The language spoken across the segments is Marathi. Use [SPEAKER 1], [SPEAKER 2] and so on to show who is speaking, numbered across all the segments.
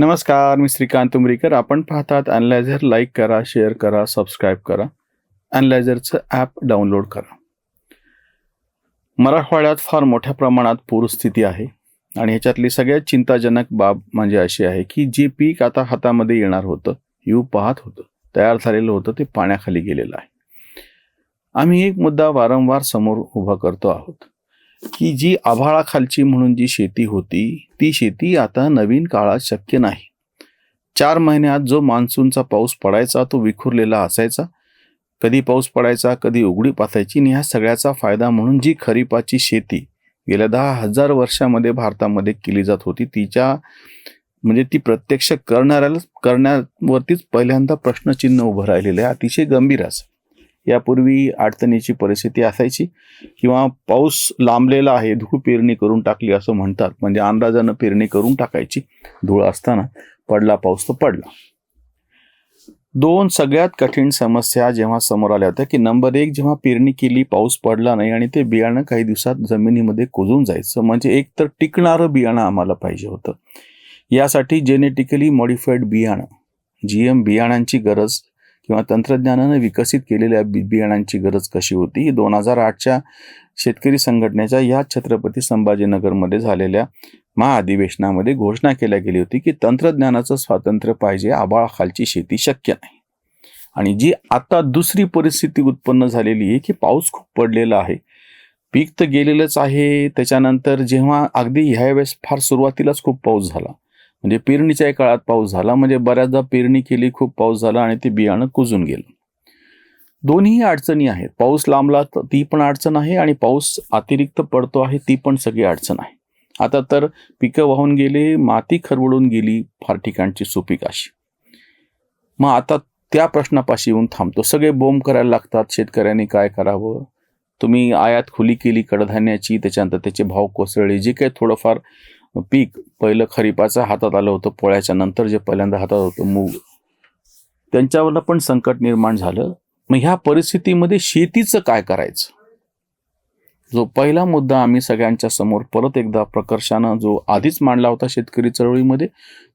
[SPEAKER 1] नमस्कार मी श्रीकांत उमरीकर. आपण पाहतात अनलायझर लाईक करा शेअर करा सबस्क्राईब करा. अनलायझरचं ॲप डाउनलोड करा. मराठवाड्यात फार मोठ्या प्रमाणात पूरस्थिती आहे आणि ह्याच्यातली सगळ्यात चिंताजनक बाब म्हणजे अशी आहे की जे पीक आता हातामध्ये येणार होतं येऊ पाहत होतं तयार झालेलं होतं ते पाण्याखाली गेलेलं आहे. आम्ही एक मुद्दा वारंवार समोर उभा करतो आहोत. की जी आभाळाखालची म्हणून जी शेती होती ती शेती आता नवीन काळात शक्य नाही. चार महिन्यात जो मान्सूनचा पाऊस पडायचा तो विखुरलेला असायचा. कधी पाऊस पडायचा कधी उघडी पासायची आणि ह्या सगळ्याचा फायदा म्हणून जी खरीपाची शेती गेल्या दहा हजार वर्षामध्ये भारतामध्ये केली जात होती तिच्या म्हणजे ती प्रत्यक्ष करणाऱ्याला करण्यावरतीच पहिल्यांदा प्रश्नचिन्ह उभं राहिलेलं आहे. अतिशय गंभीर असं. यापूर्वी अडचणीची परिस्थिती असायची. किंवा पाऊस लांबलेला आहे धूळ पेरणी करून टाकली असं म्हणतात. म्हणजे अंदाजानं पेरणी करून टाकायची धूळ असताना पडला पाऊस तर पडला. दोन सगळ्यात कठीण समस्या जेव्हा समोर आल्या होत्या की नंबर एक जेव्हा पेरणी केली पाऊस पडला नाही आणि ते बियाणं काही दिवसात जमिनीमध्ये कुजून जायचं. म्हणजे एक तर टिकणारं बियाणं आम्हाला पाहिजे होतं. यासाठी जेनेटिकली मॉडिफाईड बियाणं जी एम बियाणांची गरज किंवा तंत्रज्ञानानं विकसित केलेल्या बी बियाणांची गरज कशी होती? ही दोन हजार आठच्या शेतकरी संघटनेच्या या छत्रपती संभाजीनगरमध्ये झालेल्या महाअधिवेशनामध्ये घोषणा केल्या गेली होती की तंत्रज्ञानाचं स्वातंत्र्य पाहिजे आबाळखालची शेती शक्य नाही. आणि जी आता दुसरी परिस्थिती उत्पन्न झालेली आहे की पाऊस खूप पडलेला आहे. पीक तर गेलेलंच आहे. त्याच्यानंतर जेव्हा अगदी ह्यावेळेस फार सुरुवातीलाच खूप पाऊस झाला. म्हणजे पेरणीच्या काळात पाऊस झाला. म्हणजे बऱ्याचदा पेरणी केली खूप पाऊस झाला आणि ते बियाणं कुजून गेलं. दोन्ही अडचणी आहेत. पाऊस लांबला तर ती पण अडचण आहे आणि पाऊस अतिरिक्त पडतो आहे ती पण सगळी अडचण आहे. आता तर पिकं वाहून गेले माती खरवडून गेली फार ठिकाणची सुपीक अशी. मग आता त्या प्रश्नापाशी येऊन थांबतो. सगळे बोंब करायला लागतात शेतकऱ्यांनी काय करावं? तुम्ही आयात खुली केली कडधान्याची त्याच्यानंतर त्याचे भाव कोसळले जे काही थोडंफार पीक पहिलं खरीपाचं हातात आलं होतं पोळ्याच्या नंतर जे पहिल्यांदा हातात होतं मूग. त्यांच्यावर पण संकट निर्माण झालं. मग ह्या परिस्थितीमध्ये शेतीचं काय करायचं? जो पहिला मुद्दा आम्ही सगळ्यांच्या समोर परत एकदा प्रकर्षानं जो आधीच मांडला होता शेतकरी चळवळीमध्ये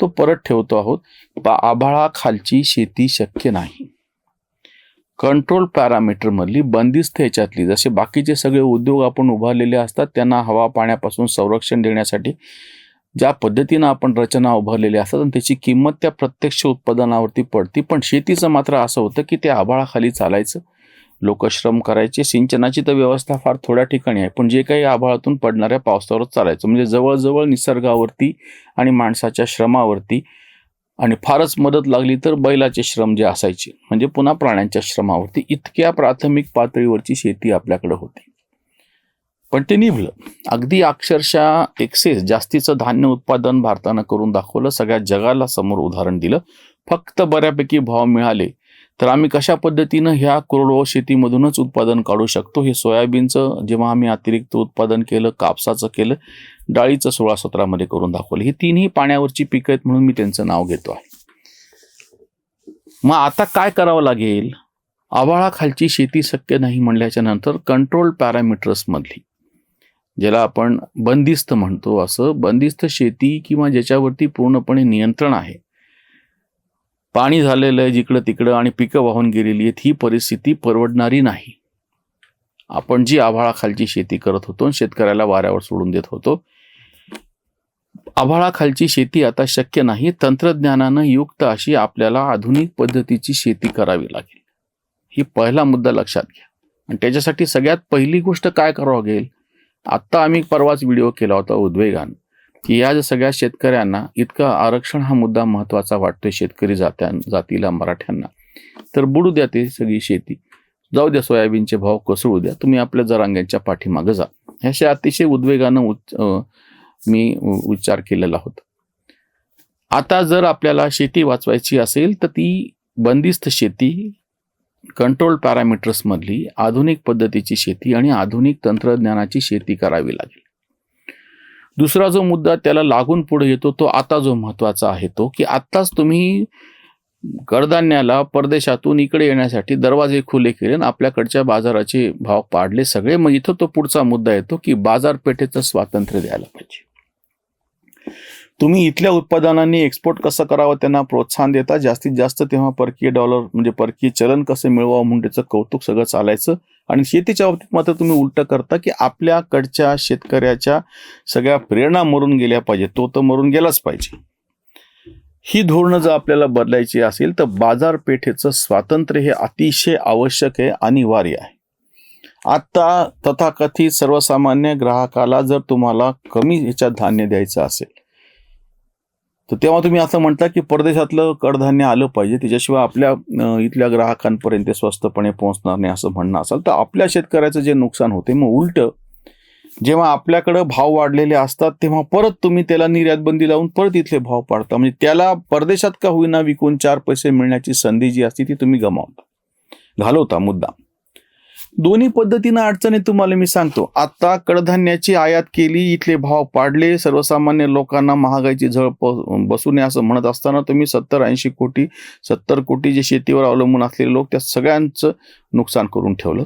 [SPEAKER 1] तो परत ठेवतो आहोत आभाळाखालची शेती शक्य नाही. कंट्रोल पॅरामीटरमधली बंदिस्त ह्याच्यातली जसे बाकीचे सगळे उद्योग आपण उभारलेले असतात त्यांना हवा पाण्यापासून संरक्षण देण्यासाठी ज्या पद्धतीनं आपण रचना उभारलेल्या असतात आणि त्याची किंमत त्या प्रत्यक्ष उत्पादनावरती पडती. पण शेतीचं मात्र असं होतं की ते आभाळाखाली चालायचं. लोकश्रम करायचे सिंचनाची तर व्यवस्था फार थोड्या ठिकाणी आहे पण जे काही आभाळातून पडणाऱ्या पावसावरच चालायचं. म्हणजे जवळजवळ निसर्गावरती आणि माणसाच्या श्रमावरती आणि फारच मदत लागली तर बैलाचे श्रम जे असायचे म्हणजे पुन्हा प्राण्यांच्या श्रमावरती इतक्या प्राथमिक पातळीवरची शेती आपल्याकडे होती. पण ते निभलं. अगदी अक्षरशः एक्सेस जास्तीचं धान्य उत्पादन भारतानं करून दाखवलं सगळ्या जगाला समोर उदाहरण दिलं. फक्त बऱ्यापैकी भाव मिळाले तर आम्ही कशा पद्धतीनं ह्या कोरडवाहू शेतीमधूनच उत्पादन काढू शकतो? हे सोयाबीनचं जेव्हा आम्ही अतिरिक्त उत्पादन केलं कापसाचं केलं डाळीचं सोळा सतरामध्ये करून दाखवलं. ही तिन्ही पाण्यावरची पिकं आहेत म्हणून मी त्यांचं नाव घेतो आहे. मग आता काय करावं लागेल? आवाळाखालची शेती शक्य नाही म्हणल्याच्या नंतर कंट्रोल पॅरामीटर्समधली ज्याला आपण बंदिस्त म्हणतो. असं बंदिस्त शेती किंवा ज्याच्यावरती पूर्णपणे नियंत्रण आहे पाणी झालेलं आहे जिकडं तिकडं आणि पिकं वाहून गेलेली आहेत ही परिस्थिती परवडणारी नाही. आपण जी आभाळाखालची शेती करत होतो शेतकऱ्याला वाऱ्यावर सोडून देत होतो आभाळाखालची शेती आता शक्य नाही. तंत्रज्ञानानं युक्त अशी आपल्याला आधुनिक पद्धतीची शेती करावी लागेल. ही पहिला मुद्दा लक्षात घ्या. आणि त्याच्यासाठी सगळ्यात पहिली गोष्ट काय करावं लागेल? आत्ता आम्ही परवाच व्हिडिओ केला होता उद्वेगान. की या सगळ्या शेतकऱ्यांना इतका आरक्षण हा मुद्दा महत्त्वाचा वाटतोय शेतकरी जात्या जातीला मराठ्यांना. तर बुडू द्या ते सगळी शेती. जाऊ द्या सोयाबीनचे भाव कोसळू द्या. तुम्ही आपल्या जरांग्यांच्या पाठीमागं जा. ह्याचे अतिशय उद्वेगानं उच्च मी उच्चार केलेला होता. आता जर आपल्याला शेती वाचवायची असेल तर ती बंदिस्त शेती कंट्रोल पॅरामीटर्समधली आधुनिक पद्धतीची शेती आणि आधुनिक तंत्रज्ञानाची शेती करावी लागेल. दुसरा जो मुद्दा त्याला लागून पुढे येतो तो आता जो महत्त्वाचा आहे तो की आत्ताच तुम्ही कडधान्याला परदेशातून इकडे येण्यासाठी दरवाजे खुले केले आणि आपल्याकडच्या बाजाराचे भाव पाडले सगळे मग इथं तो पुढचा मुद्दा येतो की बाजारपेठेचं स्वातंत्र्य द्यायला पाहिजे. तुम्ही इथल्या उत्पादनांनी एक्सपोर्ट कसं करावं त्यांना प्रोत्साहन देता? जास्तीत जास्त तेव्हा परकीय डॉलर म्हणजे परकीय चलन कसं मिळवावं म्हणून त्याचं कौतुक सगळं चालायचं. आणि शेतीच्या बाबतीत मात्र तुम्ही उलट करता की आपल्याकडच्या शेतकऱ्याच्या सगळ्या प्रेरणा मरून गेल्या पाहिजे तो तर मरून गेलाच पाहिजे. ही धोरणं जर आपल्याला बदलायची असेल तर बाजारपेठेचं स्वातंत्र्य हे अतिशय आवश्यक आहे अनिवार्य आहे. आता तथाकथित सर्वसामान्य ग्राहकाला जर तुम्हाला कमी ह्याच्यात धान्य द्यायचं असेल तर तेव्हा तुम्ही असं म्हणता की परदेशातलं कडधान्य आलं पाहिजे. त्याच्याशिवाय आपल्या इथल्या ग्राहकांपर्यंत ते स्वस्तपणे पोहोचणार नाही असं म्हणणं असेल. तर आपल्या शेतकऱ्याचं जे नुकसान होते मग उलट जेव्हा आपल्याकडं भाव वाढलेले असतात तेव्हा परत तुम्ही त्याला निर्यात बंदी लावून परत इथले भाव पाडता. म्हणजे त्याला परदेशात का होईना विकून चार पैसे मिळण्याची संधी जी असते ती तुम्ही गमावता. घालवता मुद्दा दोन्ही पद्धतीनं अडचणी तुम्हाला मी सांगतो. आता कडधान्याची आयात केली इथले भाव पाडले सर्वसामान्य लोकांना महागाईची झळ बसू नये असं म्हणत असताना तुम्ही सत्तर ऐंशी कोटी सत्तर कोटी जे शेतीवर अवलंबून असलेले लोक त्या सगळ्यांचं नुकसान करून ठेवलं.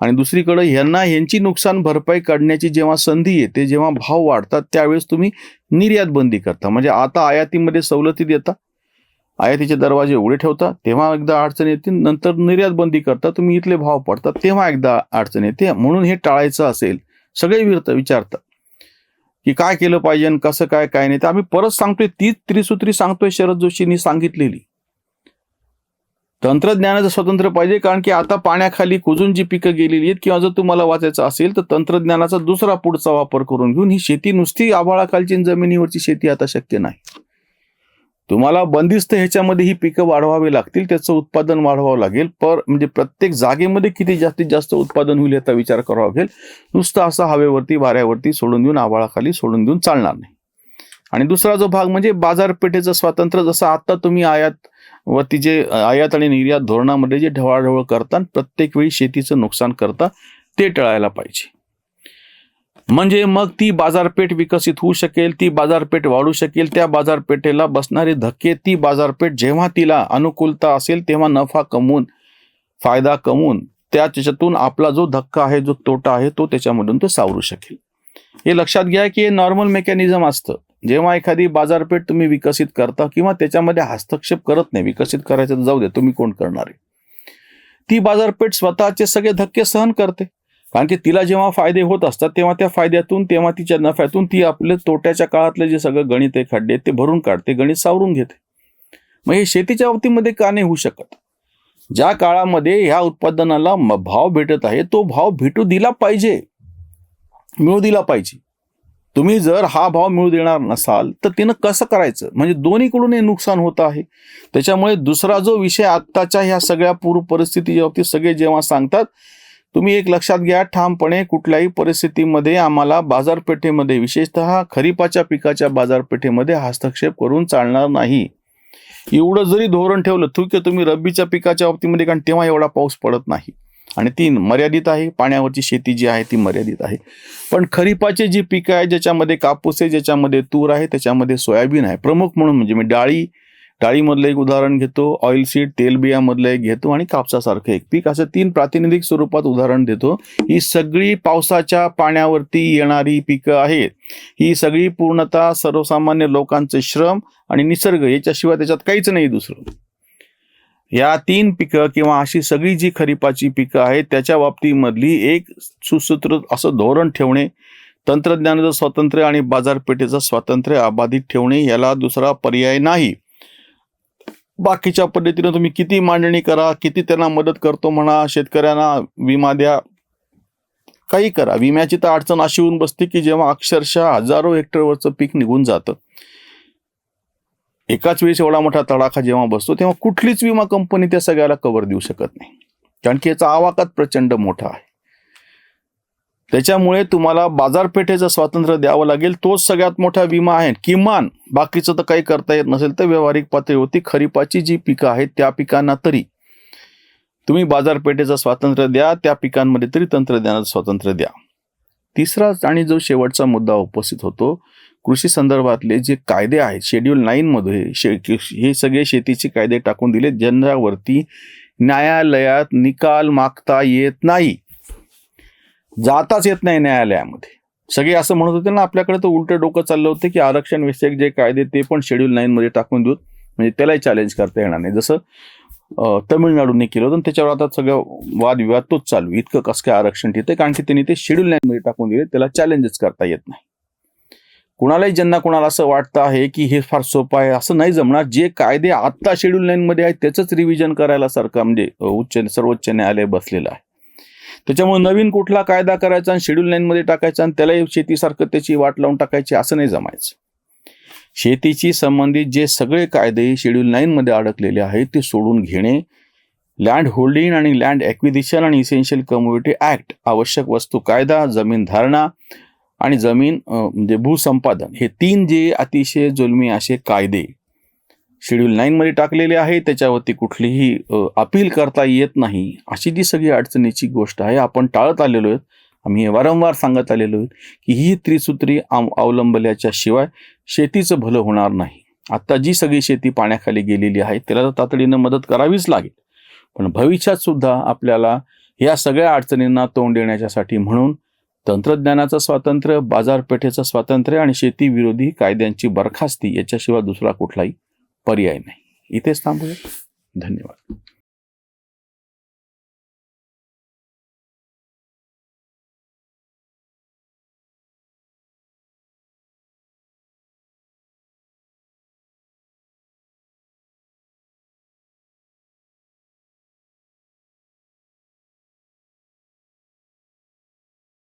[SPEAKER 1] आणि दुसरीकडे ह्यांना ह्यांची नुकसान भरपाई काढण्याची जेव्हा संधी येते जेव्हा भाव वाढतात त्यावेळेस तुम्ही निर्यात बंदी करता. म्हणजे आता आयातीमध्ये सवलती देता आयातीचे दरवाजे उघडे ठेवता तेव्हा एकदा अडचण येते नंतर निर्यात बंदी करता तुम्ही इथले भाव पडतात तेव्हा एकदा अडचण येते. म्हणून हे टाळायचं असेल सगळे विरत विचारतात की काय केलं पाहिजे आणि कसं काय काय नाही. तर आम्ही परत सांगतोय तीच त्रिसूत्री सांगतोय शरद जोशींनी सांगितलेली. तंत्रज्ञानाचं स्वतंत्र पाहिजे कारण की आता पाण्याखाली कुजून जी पिकं गेलेली आहेत किंवा जर तुम्हाला वाचायचं असेल तर तंत्रज्ञानाचा दुसरा पुढचा वापर करून घेऊन ही शेती नुसती आभाळाखालची जमिनीवरची शेती आता शक्य नाही. तुम्हाला बंदिस्त ह्याच्यामध्ये ही पिकं वाढवावी लागतील त्याचं उत्पादन वाढवावं लागेल. पर म्हणजे प्रत्येक जागेमध्ये किती जास्तीत जास्त उत्पादन होईल याचा विचार करावा लागेल. नुसतं असं हवेवरती वाऱ्यावरती सोडून देऊन आभाळाखाली सोडून देऊन चालणार नाही. आणि दुसरा जो भाग म्हणजे बाजारपेठेचं स्वातंत्र्य जसं आता तुम्ही आयात वरती जे आयात आणि निर्यात धोरणामध्ये जे ढवळाढवळ करता प्रत्येक वेळी शेतीचं नुकसान करता ते टळायला पाहिजे. म्हणजे मग ती बाजारपेठ विकसित होऊ शकेल ती बाजारपेठ वाढू शकेल त्या बाजारपेठेला बसणारे धक्के ती बाजारपेठ जेव्हा तिला अनुकूलता असेल तेव्हा नफा कमवून फायदा कमवून त्या त्याच्यातून आपला जो धक्का आहे जो तोटा आहे तो त्याच्यामधून तो सावरू शकेल. हे लक्षात घ्या की हे नॉर्मल मेकॅनिझम असतं. जेव्हा एखादी बाजारपेठ तुम्ही विकसित करता किंवा त्याच्यामध्ये हस्तक्षेप करत नाही विकसित करायचं जाऊ दे तुम्ही कोण करणार आहे? ती बाजारपेठ स्वतःचे सगळे धक्के सहन करते. कारण की तिला जेव्हा फायदे होत असतात तेव्हा त्या फायद्यातून तेव्हा तिच्या नफ्यातून ती आपले तोट्याच्या काळातले जे सगळं गणित आहे खड्डे ते भरून काढते गणित सावरून घेते. मग हे शेतीच्या बाबतीमध्ये का नाही होऊ शकत? ज्या काळामध्ये ह्या उत्पादनाला भाव भेटत आहे तो भाव भेटू दिला पाहिजे. मिळू दिला पाहिजे. तुम्ही जर हा भाव मिळू देणार नसाल तर तिनं कसं करायचं? म्हणजे दोन्हीकडून हे नुकसान होत आहे. त्याच्यामुळे दुसरा जो विषय आत्ताच्या ह्या सगळ्या पूर परिस्थितीच्या बाबतीत सगळे जेव्हा सांगतात तुम्ही एक लक्षात घ्या ठामपणे कुठल्याही परिस्थितीमध्ये आम्हाला बाजारपेठेमध्ये विशेषतः खरीपाच्या पिकाच्या बाजारपेठेमध्ये हस्तक्षेप करून चालणार नाही. एवढं जरी धोरण ठेवलं ठीक आहे तुम्ही रब्बीच्या पिकाच्या बाबतीमध्ये कारण तेव्हा एवढा पाऊस पडत नाही. आणि ती मर्यादित आहे पाण्यावरची शेती जी आहे ती मर्यादित आहे. पण खरीपाचे जी पिकं आहे ज्याच्यामध्ये कापूस आहे ज्याच्यामध्ये तूर आहे त्याच्यामध्ये सोयाबीन आहे. प्रमुख म्हणून म्हणजे मी डाळी डाळीमधलं एक उदाहरण घेतो ऑइल सीड तेलबियामधलं एक घेतो आणि कापसासारखं एक. पीक असं तीन प्रातिनिधिक स्वरूपात उदाहरण देतो. ही सगळी पावसाच्या पाण्यावरती येणारी पिकं आहेत. ही सगळी पूर्णतः सर्वसामान्य लोकांचे श्रम आणि निसर्ग याच्याशिवाय त्याच्यात काहीच नाही दुसरं. या तीन पिकं किंवा अशी सगळी जी खरीपाची पिकं आहेत त्याच्या बाबतीमधली एक सुसूत्र असं धोरण ठेवणे तंत्रज्ञानाचं स्वातंत्र्य आणि बाजारपेठेचं स्वातंत्र्य अबाधित ठेवणे याला दुसरा पर्याय नाही. बाकीच्या पद्धतीनं तुम्ही किती मांडणी करा किती त्यांना मदत करतो म्हणा शेतकऱ्यांना विमा द्या. काही करा. विम्याची तर अडचण अशी होऊन बसते की जेव्हा अक्षरशः हजारो हेक्टरवरचं पीक निघून जातं. एकाच वेळेस एवढा मोठा तडाखा जेव्हा बसतो तेव्हा कुठलीच विमा कंपनी त्या सगळ्याला कव्हर देऊ शकत नाही. कारण की याचा आवाकात प्रचंड मोठा आहे. त्याच्यामुळे तुम्हाला बाजारपेठेचं स्वातंत्र्य द्यावं लागेल. तोच सगळ्यात मोठा विमा आहे. किमान बाकीचं तर काही करता येत नसेल तर व्यावहारिक पातळीवरती खरीपाची जी पिकं आहेत त्या पिकांना तरी तुम्ही बाजारपेठेचं स्वातंत्र्य द्या त्या पिकांमध्ये तरी तंत्रज्ञानाचं स्वातंत्र्य द्या. तिसरा आणि जो शेवटचा मुद्दा उपस्थित होतो कृषी संदर्भातले जे कायदे आहेत शेड्यूल नाईनमध्ये शे हे सगळे शेतीचे कायदे टाकून दिले ज्यांच्यावरती न्यायालयात निकाल मागता येत नाही. जाताच येत नाही न्यायालयामध्ये. सगळे असं म्हणत होते ना आपल्याकडे तर उलट डोकं चाललं होतं की आरक्षण विषयक जे कायदे ते पण शेड्यूल नाईनमध्ये टाकून देऊत म्हणजे त्यालाही चॅलेंज करता येणार नाही. जसं तमिळनाडूने केलं होतं त्याच्यावर आता सगळं वादविवाद तोच चालू इतकं कसं काय आरक्षण ठेवते कारण की त्यांनी ते शेड्यूल नाईनमध्ये टाकून दिले त्याला चॅलेंजच करता येत नाही. कुणालाही ज्यांना कुणाला असं वाटतं आहे की हे फार सोपं आहे असं नाही जमणार. जे कायदे आत्ता शेड्यूल नाईनमध्ये आहेत त्याचंच रिव्हिजन करायला सरकार म्हणजे उच्च सर्वोच्च न्यायालय बसलेलं आहे. त्याच्यामुळे नवीन कुठला कायदा करायचा आणि शेड्यूल लाईनमध्ये टाकायचा आणि त्यालाही शेतीसारखं त्याची वाट लावून टाकायची असं नाही जमायचं. शेतीशी संबंधित जे सगळे कायदे शेड्यूल नाईनमध्ये अडकलेले आहेत ते सोडून घेणे लँड होल्डिंग आणि लँड ॲक्विजिशन आणि इसेन्शियल कम्युनिटी ॲक्ट आवश्यक वस्तू कायदा जमीन धारणा आणि जमीन म्हणजे भूसंपादन हे तीन जे अतिशय जुलमी असे कायदे शेड्यूल नाईनमध्ये टाकलेले आहे त्याच्यावरती कुठलीही अपील करता येत नाही. अशी जी सगळी अडचणीची गोष्ट आहे आपण टाळत आलेलो आहेत. आम्ही हे वारंवार सांगत आलेलो आहोत की ही त्रिसूत्री अवलंबल्याच्या शिवाय शेतीचं भलं होणार नाही. आत्ता जी सगळी शेती पाण्याखाली गेलेली आहे त्याला तर तातडीनं मदत करावीच लागेल. पण भविष्यात सुद्धा आपल्याला या सगळ्या अडचणींना तोंड देण्याच्यासाठी म्हणून तंत्रज्ञानाचं स्वातंत्र्य बाजारपेठेचं स्वातंत्र्य आणि शेतीविरोधी कायद्यांची बरखास्ती याच्याशिवाय दुसरा कुठलाही पर्याय नाही. इथेच थांबूया. धन्यवाद.